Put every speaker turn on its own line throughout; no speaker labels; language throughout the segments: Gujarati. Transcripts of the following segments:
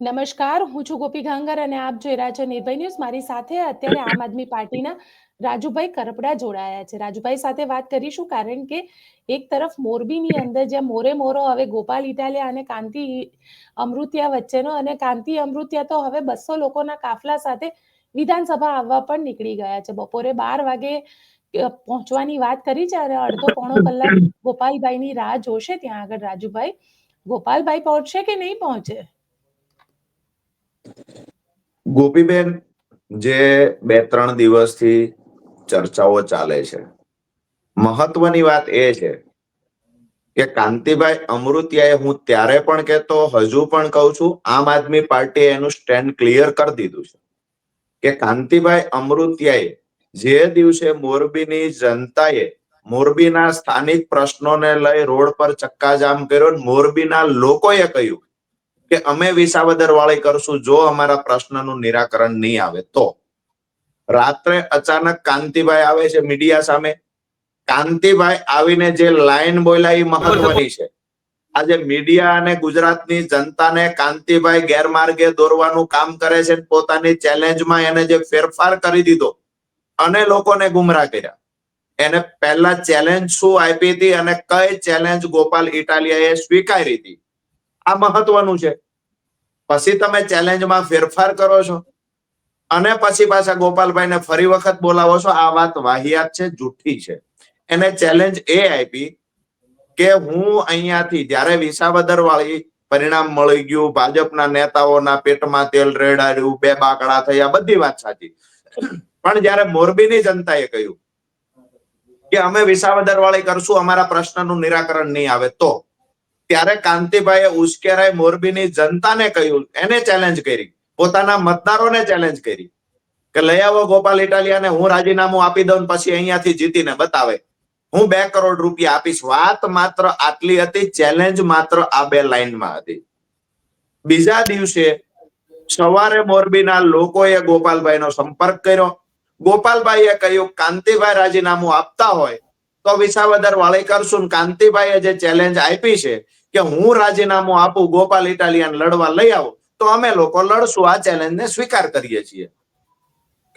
નમસ્કાર, હું છું ગોપી ગાંગર અને આપ જોઈ રહ્યા છો નિર્ભય ન્યૂઝ. મારી સાથે અત્યારે આમ આદમી પાર્ટીના રાજુભાઈ કરપડા જોડાયા છે. રાજુભાઈ સાથે વાત કરીશું કારણ કે એક તરફ મોરબીની અંદર જ્યાં મોરે મોરો, હવે ગોપાલ ઇટાલિયા અને કાંતિ અમૃતિયા વચ્ચેનો અને કાંતિ અમૃતિયા તો હવે બસો લોકોના કાફલા સાથે વિધાનસભા આવવા પણ નીકળી ગયા છે. બપોરે બાર વાગે પહોંચવાની વાત કરી છે અને અડધો પોણો કલાક ગોપાલભાઈની રાહ જોશે ત્યાં આગળ રાજુભાઈ. ગોપાલભાઈ પહોંચશે કે નહીં પહોંચે?
ગોપીબેન, જે બે ત્રણ દિવસથી ચર્ચાઓ ચાલે છે. મહત્વની વાત એ છે કે કાંતિભાઈ અમૃતિયાએ હું ત્યારે પણ કહેતો, હજુ પણ કહું છું, આમ આદમી પાર્ટીએ એનું સ્ટેન્ડ ક્લિયર કરી દીધું છે કે કાંતિભાઈ અમૃતિયાએ જે દિવસે મોરબીની જનતાએ મોરબીના સ્થાનિક પ્રશ્નોને લઈ રોડ પર ચક્કાજામ કર્યો મોરબીના લોકોએ કહ્યું કે અમે વિસાવદર વાળી કરશું જો અમારા પ્રશ્નનું નિરાકરણ નહીં આવે તો. રાત્રે અચાનક કાંતિભાઈ આવે છે મીડિયા સામે. કાંતિભાઈ આવીને જે લાઈન બોલ્યા એ મહત્વની છે. આજે મીડિયા અને ગુજરાતની જનતાને કાંતિભાઈ ગેરમાર્ગે દોરવાનું કામ કરે છે પોતાની ચેલેન્જમાં એને જે ફેરફાર કરી દીધો અને લોકોને ગુમરાહ કર્યા. એને પહેલા ચેલેન્જ શું આપી હતી અને કઈ ચેલેન્જ ગોપાલ ઇટાલિયાએ સ્વીકારી હતી? આ મહત્વનું છે. પછી તમે ચેલેન્જમાં ફેરફાર કરો છો. અને પછી પાછા ગોપાલભાઈને ફરી વખત બોલાવો છો. આ વાત વાહિયાત છે, જૂઠી છે. એને ચેલેન્જ એ આપી કે હું અહીંયાથી જ્યારે વિસાવદર વાળી પરિણામ મળી ગયું, ભાજપના નેતાઓના પેટમાં તેલ રેડાડ્યું, બે બાકડા થયા, બધી વાત સાચી. પણ જ્યારે મોરબીની જનતાએ કહ્યું કે અમે વિસાવદર વાળી કરશું, અમારા પ્રશ્નનું નિરાકરણ નહીં આવે, તો? ત્યારે કાંતિભાઈએ ઉશ્કેરાય મોરબીની જનતાને કહ્યું, એને ચેલેન્જ કરી. પોતાના મતદારોને ચેલેન્જ કરી. કે લઈ આવો ગોપાલ ઇટાલિયાને, હું રાજીનામું આપી દઉં પછી અહીંયાથી જીતીને બતાવે. હું બે કરોડ રૂપિયા આપીશ. વાત માત્ર આટલી હતી ચેલેન્જ માત્ર આ બે લાઈનમાં હતી. બીજા દિવસે સવારે મોરબીના લોકોએ ગોપાલભાઈનો સંપર્ક કર્યો. ગોપાલભાઈએ કહ્યું, કાંતિભાઈ રાજીનામું આપતા હોય તો વિસાવદર વાળી કરશું કાંતિભાઈએ જે ચેલેન્જ આપી છે કે હું રાજીનામું આપું, ગોપાલ ઇટાલિયન લડવા લઈ આવો, તો અમે લોકો લડશું આ ચેલેન્જને સ્વીકાર કરીએ છીએ.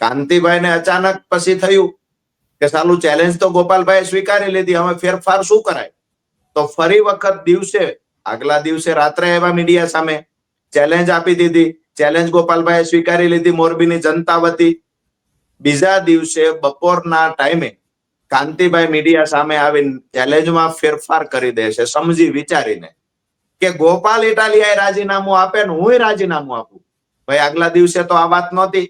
કાંતિભાઈને અચાનક પછી થયું કે સાલું ચેલેન્જ તો ગોપાલભાઈ સ્વીકારી લીધી, હવે ફેરફાર શું કરાય? તો ફરી વખત દિવસે, આગલા દિવસે રાત્રે એવા મીડિયા સામે ચેલેન્જ આપી દીધી. ચેલેન્જ ગોપાલભાઈ સ્વીકારી લીધી મોરબીની જનતા વતી. બીજા દિવસે બપોરના ટાઈમે કાંતિભાઈ મીડિયા સામે આવીને ચેલેન્જમાં ફેરફાર કરી દે છે, સમજી વિચારીને. કે ગોપાલ ઇટાલિયાએ રાજીનામું આપે ને હું રાજીનામું આપું? ભાઈ, આગલા દિવસે તો આ વાત નહોતી.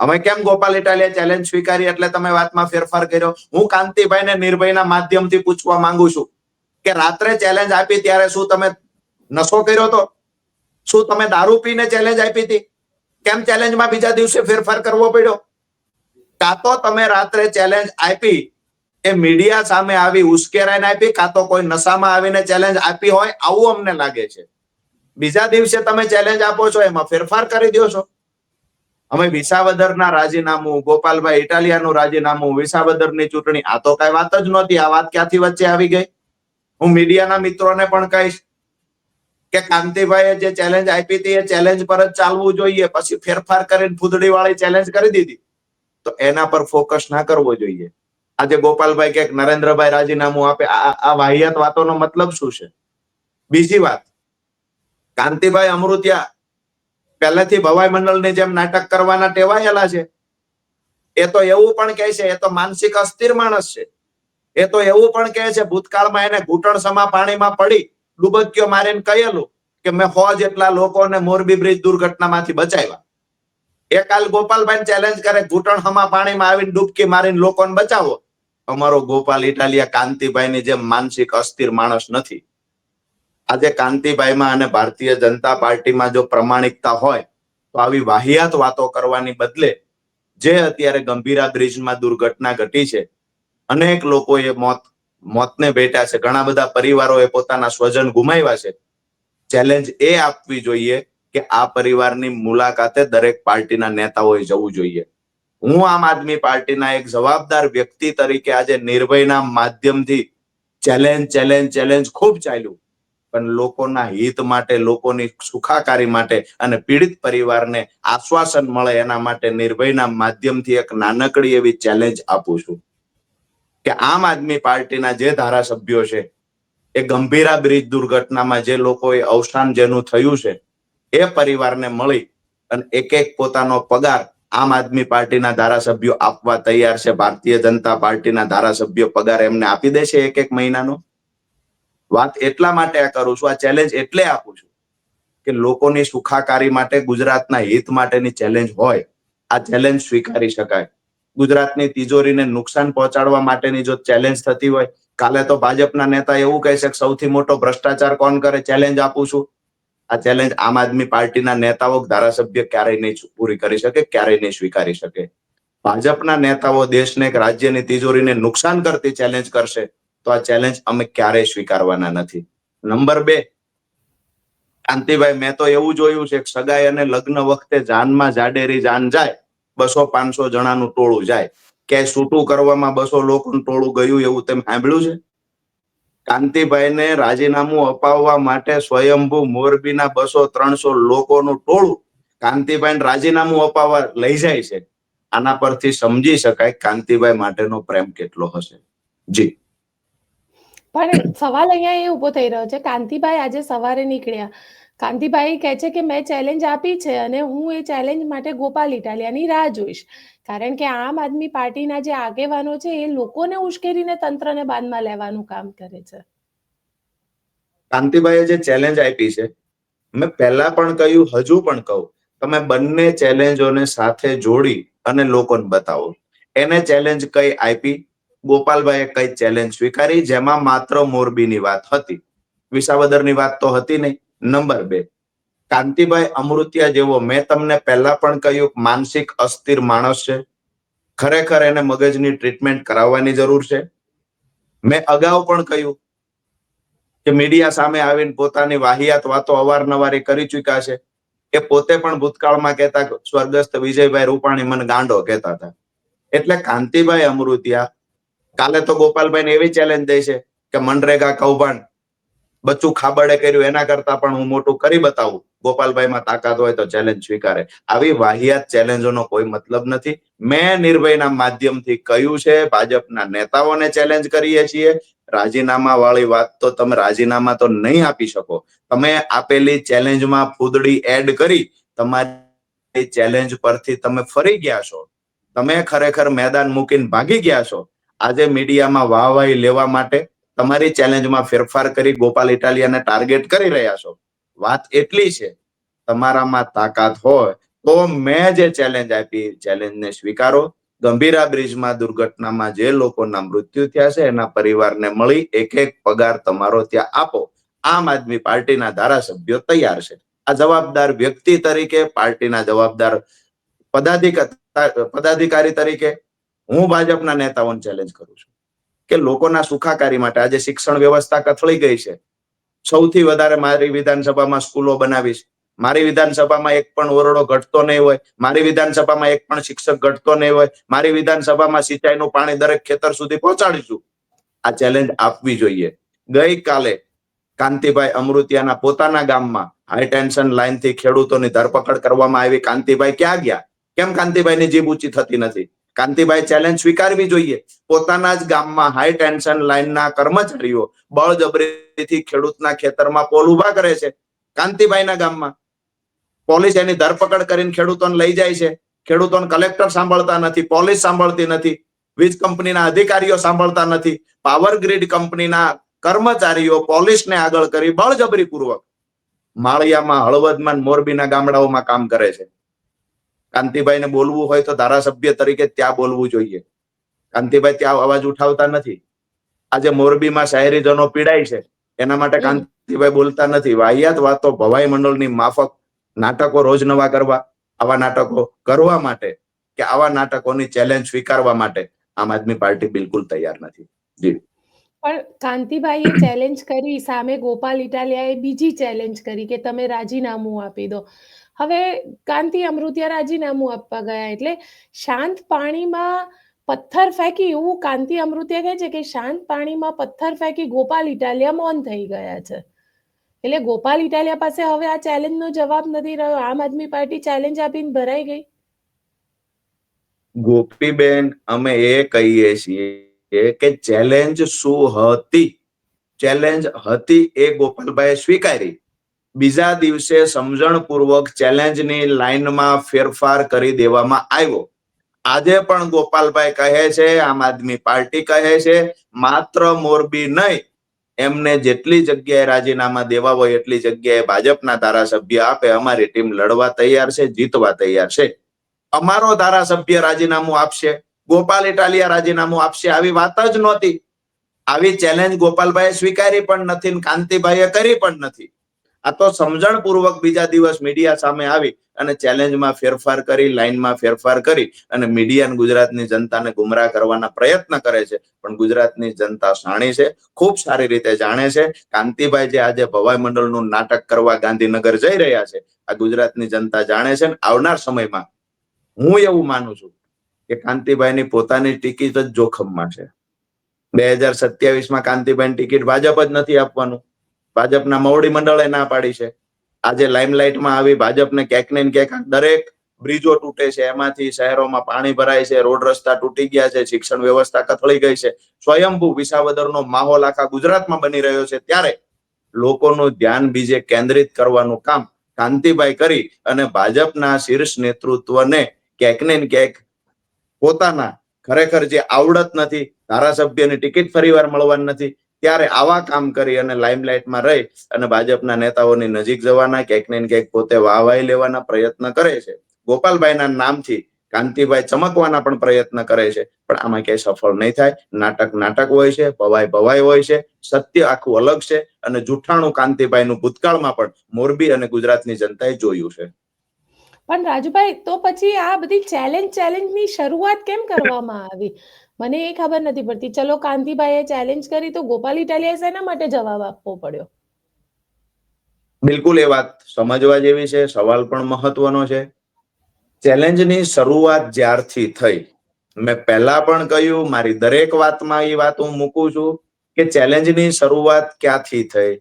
અમે કેમ ગોપાલ ઇટાલિયા ચેલેન્જ સ્વીકારી એટલે તમે વાતમાં ફેરફાર કર્યો? હું કાંતિભાઈને નિર્ભયના માધ્યમથી પૂછવા માંગુ છું કે રાત્રે ચેલેન્જ આપી ત્યારે શું તમે નશો કર્યો તો? શું તમે દારૂ પીને ચેલેન્જ આપી હતી? કેમ ચેલેન્જમાં બીજા દિવસે ફેરફાર કરવો પડ્યો? કાં તો તમે રાત્રે ચેલેન્જ આપી, એ મીડિયા સામે આવી ઉશ્કેરાઈને આપી, કાં તો કોઈ નશામાં આવીને ચેલેન્જ આપી હોય, આવું અમને લાગે છે. બીજા દિવસે તમે ચેલેન્જ આપો છો, એમાં ફેરફાર કરી દો છો. અમે વિસાવદરના રાજીનામું, ગોપાલભાઈ ઇટાલિયાનું રાજીનામું, વિસાવદરની ચૂંટણી, આ તો કઈ વાત જ નહોતી, આ વાત ક્યાંથી વચ્ચે આવી ગઈ? હું મીડિયાના મિત્રોને પણ કહીશ કે કાંતિભાઈએ જે ચેલેન્જ આપી હતી, એ ચેલેન્જ પર જ ચાલવું જોઈએ. પછી ફેરફાર કરીને ફૂદડી વાળી ચેલેન્જ કરી દીધી. તો એના પર ફોકસ ના કરવો જોઈએ. આજે ગોપાલભાઈ કે નરેન્દ્રભાઈ રાજીનામું આપે, આ વાહિયાત વાતોનો મતલબ શું છે? બીજી વાત, કાંતિભાઈ અમૃત્યા પહેલેથી ભવાઈ મંડળની જેમ નાટક કરવાના ટેવાયેલા છે, એ તો એવું પણ કહે છે, એ તો માનસિક અસ્થિર માણસ છે. એ તો એવું પણ કહે છે, ભૂતકાળમાં એને ઘૂંટણ સમા પાણીમાં પડી ડુબક્યો મારીને કહેલું કે મેં હો જેટલા લોકોને મોરબી બ્રિજ દુર્ઘટનામાંથી બચાવ્યા. એ ગોપાલભાઈ ચેલેન્જ કરે ઘૂંટણ હમા પાણીમાં આવીને ડૂબકી મારીને લોકોને બચાવો. અમારો ગોપાલ ઇટાલિયા કાંતિભાઈની જેમ માનસિક અસ્થિર માણસ નથી. આજે કાંતિભાઈમાં અને ભારતીય જનતા પાર્ટીમાં જો પ્રમાણિકતા હોય, તો આવી વાહિયાત વાતો કરવાની બદલે જે અત્યારે ગંભીરા બ્રિજમાં દુર્ઘટના ઘટી છે, અનેક લોકોએ મોત, મોતને ભેટ્યા છે. ઘણા બધા પરિવારોએ પોતાના સ્વજન ગુમાવ્યા છે. ચેલેન્જ એ આપવી જોઈએ કે આ પરિવારની મુલાકાતે દરેક પાર્ટીના નેતાઓએ જવું જોઈએ. હું આમ આદમી પાર્ટીના એક જવાબદાર વ્યક્તિ તરીકે આજે નિર્ભયના માધ્યમથી ચેલેન્જ ચેલેન્જ ચેલેન્જ ખૂબ ચાલ્યું. પણ લોકોના હિત માટે, લોકોની સુખાકારી માટે અને પીડિત પરિવારને આશ્વાસન મળે એના માટે નિર્ભયના માધ્યમથી એક નાનકડી એવી ચેલેન્જ આપું છું. કે આમ આદમી પાર્ટીના જે ધારાસભ્યો છે, એ ગંભીરા બ્રિજ દુર્ઘટનામાં જે લોકોએ અવસાન જેનું થયું છે એ પરિવારને મળી અને એક એક પોતાનો પગાર આમ આદમી પાર્ટીના ધારાસભ્યો આપવા તૈયાર છે. ભારતીય જનતા પાર્ટીના ધારાસભ્યો પગાર એમને આપી દે એક એક મહિનાનો. વાત એટલા માટે આ કરું છું, આ ચેલેન્જ એટલે આપું છું કે લોકોની સુખાકારી માટે, ગુજરાતના હિત માટેની ચેલેન્જ હોય, આ ચેલેન્જ સ્વીકારી શકાય. ગુજરાતની તિજોરીને નુકસાન પહોંચાડવા માટેની જો ચેલેન્જ થતી હોય, કાલે તો ભાજપના નેતા એવું કહે છે કે સૌથી મોટો ભ્રષ્ટાચાર કોણ કરે? ચેલેન્જ આપું છું. આ ચેલેન્જ આમ આદમી પાર્ટીના નેતાઓ ધારાસભ્ય ક્યારેય નહીં પૂરી કરી શકે, ક્યારેય નહીં સ્વીકારી શકે. ભાજપના નેતાઓ દેશને એક રાજ્યની તિજોરીને નુકસાન કરતી ચેલેન્જ કરશે, તો આ ચેલેન્જ અમે ક્યારેય સ્વીકારવાના નથી. નંબર બે, કાંતિભાઈ, મેં તો એવું જોયું છે સગાઈ અને લગ્ન વખતે જાનમાં જાડેરી જાન જાય, બસો પાંચસો જણાનું ટોળું જાય. ક્યાંય છૂટું કરવામાં બસો લોકોનું ટોળું ગયું એવું તેમ સાંભળ્યું છે? કાંતિભાઈને રાજીનામું અપાવવા માટે સ્વયંભુ મોરબીના બસો ત્રણસો લોકોનું ટોળું કાંતિભાઈ રાજીનામું અપાવવા લઈ જાય છે. આના પરથી સમજી શકાય કાંતિભાઈ માટેનો પ્રેમ કેટલો હશે. જી.
પણ સવાલ અહીંયા એ ઊભો થઈ રહ્યો છે. કાંતિભાઈ આજે સવારે નીકળ્યા. કાંતિભાઈ કહે છે કે મેં ચેલેન્જ આપી છે અને હું એ ચેલેન્જ માટે ગોપાલ ઇટાલિયાની રાહ જોઈશ. કારણ કે આમ આદમી પાર્ટીના જે આગેવાનો છે એ લોકોને ઉશ્કેરીને તંત્રને બાંધમાં લેવાનું કામ કરે છે.
કાંતિભાઈએ જે ચેલેન્જ આપી છે, મેં પહેલા પણ કહ્યું, હજુ પણ કહું, તમે બંને ચેલેન્જોને સાથે જોડી અને લોકોને બતાવો. એને ચેલેન્જ કઈ આપી? ગોપાલભાઈએ કઈ ચેલેન્જ સ્વીકારી, જેમાં માત્ર મોરબીની વાત હતી. વિસાવદરની વાત તો હતી નહીં. નંબર બે. કાંતિભાઈ અમૃતિયા જેવો મેં તમને પહેલા પણ કહ્યું માનસિક અસ્થિર માણસ છે. ખરેખર એને મગજની ટ્રીટમેન્ટ કરાવવાની જરૂર છે. મેં અગાઉ પણ કહ્યું કે મીડિયા સામે આવીને પોતાની વાહિયાત વાતો અવારનવાર કરી ચુક્યા છે. એ પોતે પણ ભૂતકાળમાં કહેતા સ્વર્ગસ્થ વિજયભાઈ રૂપાણી મને ગાંડો કહેતા હતા. એટલે કાંતિભાઈ અમૃતિયા કાલે તો ગોપાલભાઈ એવી ચેલેન્જ દે છે કે મનરેગા કૌભાંડ બચ્ચું ખાબડે કર્યું, એના કરતા પણ હું મોટું કરી બતાવું. ગોપાલભાઈમાં તાકાત હોય તો ચેલેન્જ સ્વીકારે. આવી વાહિયાત ચેલેન્જોનો કોઈ મતલબ નથી. મેં નિર્ભયના માધ્યમથી કહ્યું છે, ભાજપના નેતાઓને ચેલેન્જ કરીએ છીએ. રાજીનામા વાળી વાત તો તમે રાજીનામા તો નહીં આપી શકો. તમે આપેલી ચેલેન્જમાં ફૂદડી એડ કરી, તમારી ચેલેન્જ પરથી તમે ફરી ગયા છો. તમે ખરેખર મેદાન મૂકીને ભાગી ગયા છો. આજે મીડિયામાં વાહવાહી લેવા માટે તમારી ચેલેન્જમાં ફેરફાર કરી ગોપાલ ઇટાલિયાને ટાર્ગેટ કરી રહ્યા છો. વાત એટલી છે, તમારામાં તાકાત હોય તો મેં જે ચેલેન્જ આપી ચેલેન્જને સ્વીકારો. ગંભીરા બ્રિજમાં દુર્ઘટનામાં જે લોકોના મૃત્યુ થયા છે, એના પરિવારને મળી એક એક પગાર તમારો ત્યાં આપો. આમ આદમી પાર્ટીના ધારાસભ્યો તૈયાર છે. આ જવાબદાર વ્યક્તિ તરીકે, પાર્ટીના જવાબદાર પદાધિકારી તરીકે હું ભાજપના નેતાઓને ચેલેન્જ કરું છું. કે લોકોના સુખાકારી માટે આજે શિક્ષણ વ્યવસ્થા કથળી ગઈ છે. સૌથી વધારે મારી વિધાનસભામાં સ્કૂલો બનાવીશ મારી વિધાનસભામાં એક પણ ઓરડો ઘટતો નહીં હોય, મારી વિધાનસભામાં એક પણ શિક્ષક ઘટતો નહીં હોય, મારી વિધાનસભામાં સિંચાઈનું પાણી દરેક ખેતર સુધી પહોંચાડીશું. આ ચેલેન્જ આપવી જોઈએ. ગઈકાલે કાંતિભાઈ અમૃતિયાના પોતાના ગામમાં હાઈ ટેન્શન લાઈનથી ખેડૂતોની ધરપકડ કરવામાં આવી. કાંતિભાઈ ક્યાં ગયા? કેમ કાંતિભાઈની જીભ ઊંચી થતી નથી? કાંતિભાઈ ચેલેન્જ સ્વીકારવી જોઈએ. પોતાના જ ગામમાં હાઈ ટેન્શન લાઈનના કર્મચારીઓ બળજબરીથી ખેડૂતના ખેતરમાં પોલ ઊભા કરે છે. કાંતિભાઈના ગામમાં પોલીસ એની ધરપકડ કરીને ખેડૂતોને લઈ જાય છે. ખેડૂતોને કલેક્ટર સાંભળતા નથી, પોલીસ સાંભળતી નથી, વીજ કંપનીના અધિકારીઓ સાંભળતા નથી પાવર ગ્રીડ કંપનીના કર્મચારીઓ પોલીસને આગળ કરી બળજબરી પૂર્વક માળિયામાં, હળવદમાં મોરબીના ગામડાઓમાં કામ કરે છે. કાંતિભાઈને બોલવું હોય તો ધારાસભ્ય તરીકે ત્યાં બોલવું જોઈએ. કાંતિભાઈ ત્યાં અવાજ ઉઠાવતા નથી. આજે મોરબીમાં શહેરીજનો પીડાય છે. એના માટે કાંતિભાઈ બોલતા નથી. વાહિયાત વાતો ભવાઈ મંડળની માફક નાટકો રોજ નવા કરવા આવા નાટકો કરવા માટે કે આવા નાટકોની ચેલેન્જ સ્વીકારવા માટે આમ આદમી પાર્ટી બિલકુલ તૈયાર નથી. જી.
પણ કાંતિભાઈએ ચેલેન્જ કરી સામે ગોપાલ ઇટાલિયાએ બીજી ચેલેન્જ કરી કે તમે રાજીનામું આપી દો. હવે કાંતિ અમૃતિયા રાજીનામું આપવા ગયા એટલે શાંત પાણીમાં પથ્થર ફેંકી એવું કાંતિ અમૃતિયા કહે છે કે શાંત પાણીમાં પથ્થર ફેંકી ગોપાલ ઇટાલિયા મૌન થઈ ગયા છે. એટલે ગોપાલ ઇટાલિયા પાસે હવે આ ચેલેન્જનો જવાબ નથી રહ્યો. આમ આદમી પાર્ટી ચેલેન્જ આપીને ભરાઈ ગઈ.
ગોપીબેન, અમે એ કહીએ છીએ કે ચેલેન્જ શું હતી? ચેલેન્જ હતી એ ગોપાલભાઈ સ્વીકારી. બીજા દિવસે સમજણપૂર્વક ચેલેન્જની લાઈનમાં ફેરફાર કરી દેવામાં આવ્યો. આજે પણ ગોપાલભાઈ કહે છે, આમ આદમી પાર્ટી કહે છે, માત્ર મોરબી નહીં, એમને જેટલી જગ્યાએ રાજીનામા દેવા હોય એટલી જગ્યાએ ભાજપના ધારાસભ્ય આપે, અમારી ટીમ લડવા તૈયાર છે, જીતવા તૈયાર છે. અમારો ધારાસભ્ય રાજીનામું આપશે, ગોપાલ ઇટાલિયા રાજીનામું આપશે, આવી વાત જ નહોતી. આવી ચેલેન્જ ગોપાલભાઈ સ્વીકારી પણ નથી કાંતિભાઈએ કરી પણ નથી. આ તો સમજણપૂર્વક બીજા દિવસ મીડિયા સામે આવી અને ચેલેન્જમાં ફેરફાર કરી લાઈનમાં ફેરફાર કરી અને મીડિયા ગુજરાતની જનતાને ગુમરાહ કરવાના પ્રયત્ન કરે છે. પણ ગુજરાતની જનતા શાણી છે, ખૂબ સારી રીતે જાણે છે. કાંતિભાઈ જે આજે ભવાઈ મંડળનું નાટક કરવા ગાંધીનગર જઈ રહ્યા છે, આ ગુજરાતની જનતા જાણે છે ને આવનાર સમયમાં હું એવું માનું છું કે કાંતિભાઈની પોતાની ટિકિટ જ જોખમમાં છે. બે હજાર સત્યાવીસમાં કાંતિભાઈની ટિકિટ ભાજપ જ નથી આપવાનું. ભાજપના મોવડી મંડળે ના પાડી છે. આજે લાઇમલાઇટમાં આવી ભાજપને ક્યાંક ને ક્યાંક દરેક બ્રિજો તૂટે છે. એમાંથી શહેરોમાં પાણી ભરાય છે, રોડ રસ્તા તૂટી ગયા છે, શિક્ષણ વ્યવસ્થા કથળી ગઈ છે. સ્વયંભૂ વિસાવદરનો માહોલ આખા ગુજરાતમાં બની રહ્યો છે. ત્યારે લોકોનું ધ્યાન બીજે કેન્દ્રિત કરવાનું કામ કાંતિભાઈ કરી અને ભાજપના શીર્ષ નેતૃત્વને ક્યાંક ને ક્યાંક પોતાના ખરેખર જે આવડત નથી, ધારાસભ્યની ટિકિટ ફરીવાર મળવાની નથી ત્યારે આવા કામ કરી અને લાઇમલાઇટમાં રહી અને ભાજપના નેતાઓની નજીક જવાના, ક્યાંક ને ક્યાંક પોતે વાહવાઈ લેવાના પ્રયત્ન કરે છે. ગોપાલભાઈના નામથી કાંતિભાઈ ચમકવાના પણ પ્રયત્ન કરે છે. પણ આમાં ક્યાંય સફળ નહીં થાય. નાટક નાટક હોય છે, ભવાઈ ભવાઈ હોય છે, સત્ય આખું અલગ છે અને જુઠ્ઠાણું કાંતિભાઈનું ભૂતકાળમાં પણ મોરબી અને ગુજરાતની જનતાએ જોયું છે.
પણ રાજુભાઈ, તો પછી આ બધી ચેલેન્જ ચેલેન્જની શરૂઆત કેમ કરવામાં આવી? મને એ ખબર નથી પડતી. ચલો કાંતિભાઈએ ચેલેન્જ કરી તો ગોપાલ ઇટાલિયા શેના માટે જવાબ આપવો પડ્યો?
બિલકુલ એ વાત સમજવા જેવી છે. સવાલ પણ મહત્વનો છે. ચેલેન્જની શરૂઆત જ્યારથી થઈ. મેં પહેલા પણ કહ્યું, મારી દરેક વાતમાં એ વાત હું મૂકું છું કે ચેલેન્જની શરૂઆત ક્યાંથી થઈ?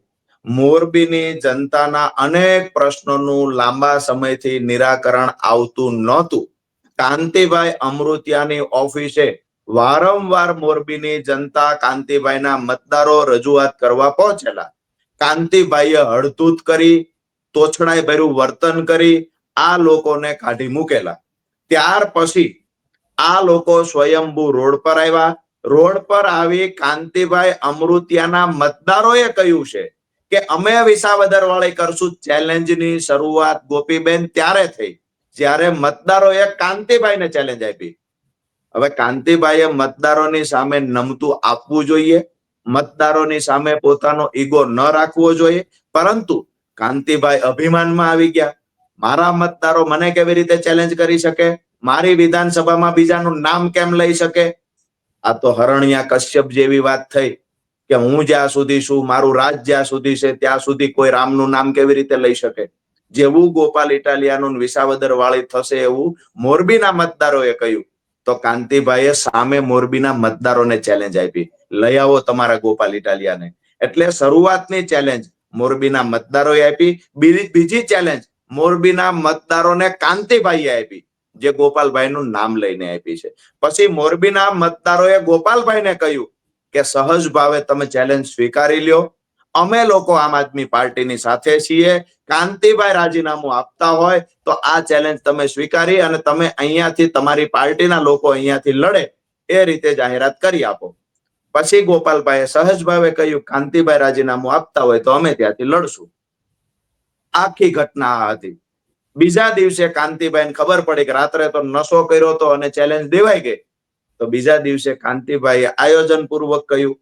મોરબીની જનતાના અનેક પ્રશ્નોનું લાંબા સમયથી નિરાકરણ આવતું નહોતું. કાંતિભાઈ અમૃતિયાની ઓફિસે વારંવાર મોરબીની જનતા કાંતિભાઈના મતદારો રજૂઆત કરવા પહોંચેલા. કાંતિભાઈએ હડતૂત કરી તોછડાઈ ભર્યું વર્તન કરી, આ લોકોને કાઢી મૂકેલા. ત્યાર પછી આ લોકો સ્વયંભૂ રોડ પર આવ્યા. રોડ પર આવી કાંતિભાઈ અમૃતિયાના મતદારોએ કહ્યું છે કે, અમે વિસાવદર વાળી કરશું ચેલેન્જની શરૂઆત ગોપીબેન ત્યારે થઈ, જ્યારે મતદારોએ કાંતિભાઈને ચેલેન્જ આપી. હવે કાંતિભાઈએ મતદારોની સામે નમતું આપવું જોઈએ. મતદારોની સામે પોતાનો ઈગો ન રાખવો જોઈએ. પરંતુ કાંતિભાઈ અભિમાનમાં આવી ગયા. મારા મતદારો મને કેવી રીતે ચેલેન્જ કરી શકે? મારી વિધાનસભામાં બીજાનું નામ કેમ લઈ શકે? આ તો હરણિયા કશ્યપ જેવી વાત થઈ કે હું જ્યાં સુધી છું, મારું રાજ જ્યાં સુધી છે, ત્યાં સુધી કોઈ રામનું નામ કેવી રીતે લઈ શકે? જેવું ગોપાલ ઇટાલિયાનું વિસાવદર વાળી થશે એવું મોરબીના મતદારોએ કહ્યું. તો કાંતિભાઈએ સામે મોરબીના મતદારોને ચેલેન્જ આપી. લઈ આવો તમારા ગોપાલ ઇટાલિયાને. એટલે શરૂઆતની ચેલેન્જ મોરબીના મતદારોએ આપી. બીજી ચેલેન્જ મોરબીના મતદારોને કાંતિભાઈએ આપી, જે ગોપાલભાઈનું નામ લઈને આપી છે. પછી મોરબીના મતદારોએ ગોપાલભાઈને કહ્યું કે, સહજ ભાવે તમે ચેલેન્જ સ્વીકારી લ્યો. અમે લોકો આમ આદમી પાર્ટીની સાથે છીએ. કાંતિભાઈ રાજીનામું આપતા હોય તો આ ચેલેન્જ તમે સ્વીકારી અને તમે અહીંયાથી તમારી પાર્ટીના લોકો અહીંયાથી લડે એ રીતે જાહેરાત કરી આપો. પછી ગોપાલભાઈએ સહજ ભાવે કહ્યું, કાંતિભાઈ રાજીનામું આપતા હોય તો અમે ત્યાંથી લડશું. આખી ઘટના આ હતી. બીજા દિવસે કાંતિભાઈને ખબર પડી કે રાત્રે તો નશો કર્યો હતો અને ચેલેન્જ દેવાઈ ગઈ. તો બીજા દિવસે કાંતિભાઈએ આયોજન પૂર્વક કહ્યું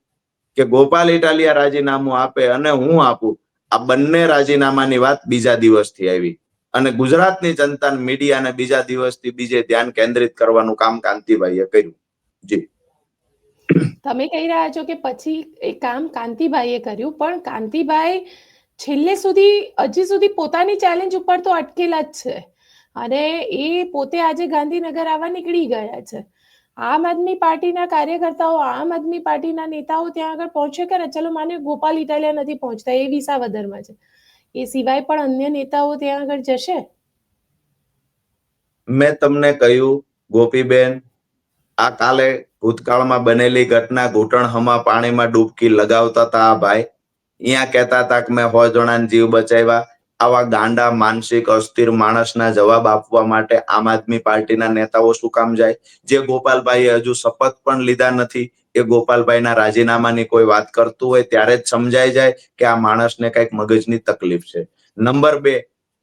કે ગોપાલ ઇટાલિયા રાજીનામું આપે અને હું આપું, આ બંને રાજીનામાની વાત બીજા દિવસથી આવી. અને ગુજરાતની જનતા મીડિયાને બીજા દિવસથી બીજે ધ્યાન કેન્દ્રિત કરવાનું કામ કાંતિભાઈએ કર્યું. જી.
તમે કહી રહ્યા છો કે પછી એ કામ કાંતિભાઈએ કર્યું, પણ કાંતિભાઈ છેલ્લે સુધી, હજી સુધી પોતાની ચેલેન્જ ઉપર તો અટકેલા જ છે. અને એ પોતે આજે ગાંધીનગર આવવા નીકળી ગયા છે. આમ આદમી પાર્ટીના કાર્યકર્તાઓ, આમ આદમી પાર્ટીના નેતાઓ ત્યાં આગળ પહોંચે કરે ચલો, માને ગોપાલ ઇટાલિયા નથી પહોંચતા, એ વિસાવદરમાં છે. એ સિવાય પણ અન્ય નેતાઓ ત્યાં આગળ જશે?
મેં તમને કહ્યું, ગોપીબેન, આ કાલે ભૂતકાળમાં બનેલી ઘટના ઘૂંટણ પાણીમાં ડૂબકી લગાવતા હતા આ ભાઈ. અહીંયા કહેતા હતા કે મેં સો જણાને જીવ બચાવ્યા. આવા ગાંડા, માનસિક, અસ્થિર માણસના જવાબ આપવા માટે આમ આદમી પાર્ટીના નેતાઓ શું કામ જાય? જે ગોપાલભાઈએ હજુ શપથ પણ લીધા નથી, એ ગોપાલભાઈના રાજીનામાની કોઈ વાત કરતું હોય ત્યારે જ સમજાઈ જાય કે આ માણસને કંઈક મગજની તકલીફ છે. નંબર બે,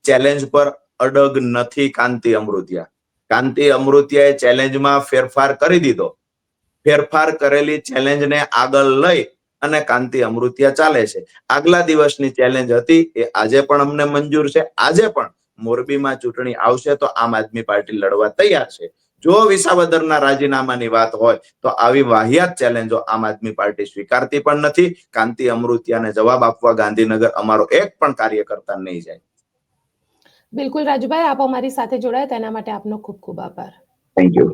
ચેલેન્જ પર અડગ નથી કાંતિ અમૃતિયા. કાંતિ અમૃતિયાએ ચેલેન્જમાં ફેરફાર કરી દીધો. ફેરફાર કરેલી ચેલેન્જને આગળ લઈ અને કાંતિ અમૃતિયા ચાલે છે. આગલા દિવસની ચેલેન્જ હતી એ આજે પણ અમને મંજૂર છે. આજે પણ મોરબીમાં ચૂંટણી આવશે તો આમ આદમી પાર્ટી લડવા તૈયાર છે. જો વિસાવદરના રાજીનામાની વાત હોય તો આવી વાહિયાત ચેલેન્જો આમ આદમી પાર્ટી સ્વીકારતી પણ નથી. કાંતિ અમૃતિયાને જવાબ આપવા ગાંધીનગર અમારો એક પણ કાર્યકર્તા નહીં જાય.
બિલકુલ રાજુભાઈ આપ અમારી સાથે જોડાયા તેના માટે આપનો ખૂબ ખૂબ આભાર.
Thank you